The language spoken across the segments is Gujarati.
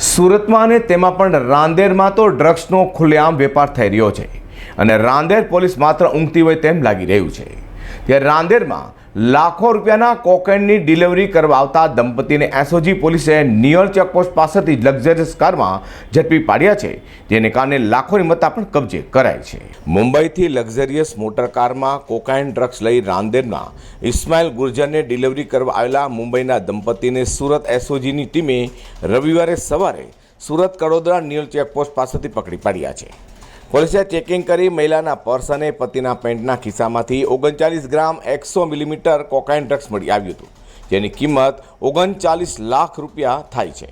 સુરતમાં અને તેમાં પણ રાંદેરમાં તો ડ્રગ્સનો ખુલ્લેઆમ વેપાર થઈ રહ્યો છે. અને રાંદેર પોલીસ માત્ર ઊંઘતી હોય તેમ લાગી રહ્યું છે. ત્યારે રાંદેરમાં લાખો રૂપિયાના કોકેનની ડિલિવરી કરવા આવતા દંપતીને એસઓજી પોલીસે નિયર ચેકપોસ્ટ પાસેથી લક્ઝરિયસ કારમાં ઝડપી પાડ્યા છે, જેને કારણે લાખોની મત્તા પણ કબજે કરાય છે. મુંબઈથી લક્ઝરિયસ મોટર કારમાં કોકાઇન ડ્રગ્સ લઈ રાંદેરના ઇસ્માઇલ ગુર્જરને ડિલિવરી કરવા આવેલા મુંબઈના દંપતીને સુરત એસઓજીની ટીમે રવિવારે સવારે સુરત કડોદરા નિયર ચેકપોસ્ટ પાસેથી પકડી પાડ્યા છે. પોલીસે ચેકિંગ કરી મહિલાના પર્સ અને પતિના પેન્ટના ખિસ્સામાંથી ઓગણચાલીસ ગ્રામ એકસો મિલીમીટર કોકાઇન ડ્રગ્સ મળી આવ્યું હતું, જેની કિંમત ઓગણચાલીસ લાખ રૂપિયા થાય છે.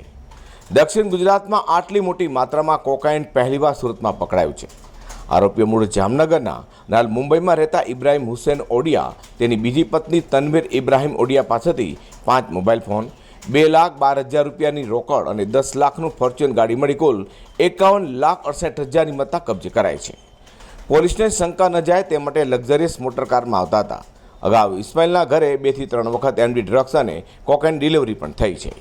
દક્ષિણ ગુજરાતમાં આટલી મોટી માત્રામાં કોકાઇન પહેલીવાર સુરતમાં પકડાયું છે. આરોપીઓ મૂળ જામનગરના, હાલ મુંબઈમાં રહેતા ઇબ્રાહિમ હુસેન ઓડિયા, તેની બીજી પત્ની તનવીર ઇબ્રાહિમ ઓડિયા પાસેથી પાંચ મોબાઈલ ફોન બે લાખ બાર હજાર રૂપિયાની રોકડ અને દસ લાખનું ફોર્ચ્યુન ગાડી મળી કુલ એકાવન લાખ અડસઠ હજારની મત્તા કબજે કરાઈ છે. પોલીસને શંકા ન જાય તે માટે લક્ઝરિયસ મોટર કારમાં આવતા હતા. અગાઉ ઇસ્માઇલના ઘરે બેથી ત્રણ વખત એમડી ડ્રગ્સ અને કોકાઇન ડિલિવરી પણ થઈ છે.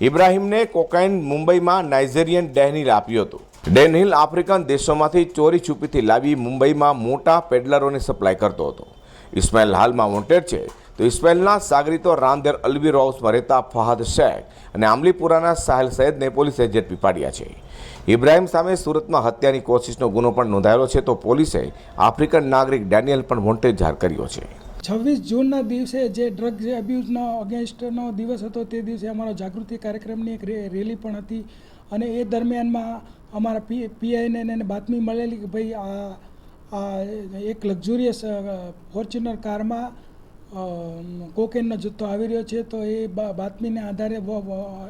ઇબ્રાહિમને કોકાઇન મુંબઈમાં નાઇઝેરિયન ડેનિલ આપ્યું હતું. ડેનિલ આફ્રિકન દેશોમાંથી ચોરી છુપીથી લાવી મુંબઈમાં મોટા પેડલરોને સપ્લાય કરતો હતો. ઇસ્માઇલ હાલમાં વોન્ટેડ છે. તો ઇસ્માઇલના સાગરીતો રાંદેર અલવીર હાઉસમાં રહેતા ફહાદ શેખ અને આમલીપુરાના સાહેલ સૈયદને પોલીસે ઝડપી પાડ્યા છે. ઇબ્રાહિમ સામે સુરતમાં હત્યાની કોશિશનો ગુનો પણ નોંધાયેલો છે તો પોલીસે આફ્રિકન નાગરિક ડેનિયલ પણ વોન્ટેડ જાહેર કર્યો છે. છવ્વીસ જૂનના દિવસે જે ડ્રગ અબ્યુઝનો અગેન્સ્ટનો દિવસ હતો તે દિવસે અમારો જાગૃતિ કાર્યક્રમની એક રેલી પણ હતી અને એ દરમિયાનમાં અમારા પી, પીઆઈને એને બાતમી મળેલી કે ભાઈ આ એક લક્ઝુરિયસ ફોર્ચ્યુનર કારમાં કોકેનનો જથ્થો આવી રહ્યો છે, તો એ બાતમીને આધારે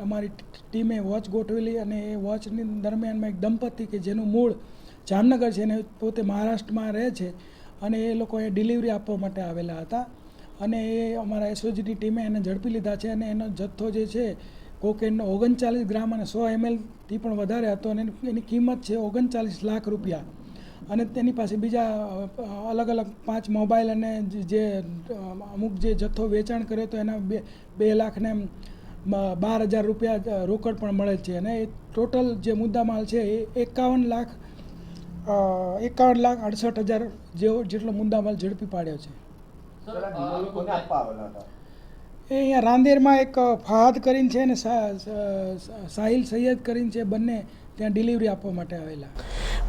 અમારી ટીમે વોચ ગોઠવેલી અને એ વોચની દરમિયાનમાં એક દંપતી કે જેનું મૂળ જામનગર છે અને પોતે મહારાષ્ટ્રમાં રહે છે અને એ લોકો એ ડિલિવરી આપવા માટે આવેલા હતા અને એ અમારા એસઓજીની ટીમે એને ઝડપી લીધા છે અને એનો જથ્થો જે છે કોકેનનો ઓગણચાલીસ ગ્રામ અને સો એમએલથી પણ વધારે હતો અને એની- એની કિંમત છે ઓગણચાલીસ લાખ રૂપિયા. અને તેની પાસે બીજા અલગ અલગ પાંચ મોબાઈલ અને જે- અમુક જે જથ્થો વેચાણ કર્યો તો એના બે બે લાખને બાર હજાર રૂપિયા રોકડ પણ મળે છે. અને એ ટોટલ જે મુદ્દામાલ છે એ એકાવન લાખ એકાવન લાખ અડસઠ હજાર જેવો જેટલો મુદ્દામાલ ઝડપી પાડ્યો છે. એ અહીંયા રાંદેરમાં એક ફહાદ કરીને છે અને સાહિલ સૈયદ કરીને છે બંને ત્યાં ડિલિવરી આપવા માટે આવેલા.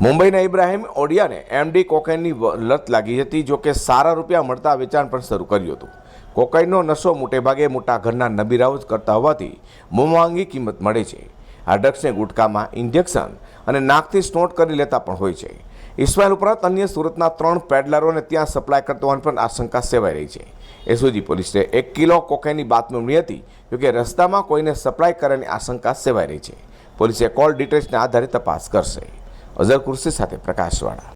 મુંબઈના ઇબ્રાહિમ ઓડિયાને એમડી કોકેનની લત લાગી હતી, જો કે સારા રૂપિયા મળતા વેચાણ પણ શરૂ કર્યું હતું. કોકાઈનનો નશો મોટેભાગે મોટા ઘરના નબીરાઓ જ કરતા હોવાથી મોંઘી કિંમત મળે છે. આ ડ્રગ્સને ગુટકામાં ઇન્જેક્શન અને નાકથી સ્નોટ કરી લેતા પણ હોય છે. ઇસ્માઇલ ઉપરાંત અન્ય સુરતના ત્રણ પેડલરોને ત્યાં સપ્લાય કરતો હોવાની પણ આશંકા સેવાઈ રહી છે. એસઓજી પોલીસે એક કિલો કોકાઇનની બાતમી મળી હતી, જોકે રસ્તામાં કોઈને સપ્લાય કરવાની આશંકા સેવાઈ રહી છે. પોલીસે કોલ ડિટેલ્સના આધારે તપાસ કરશે. અઝર કુર્સી સાથે પ્રકાશવાળા.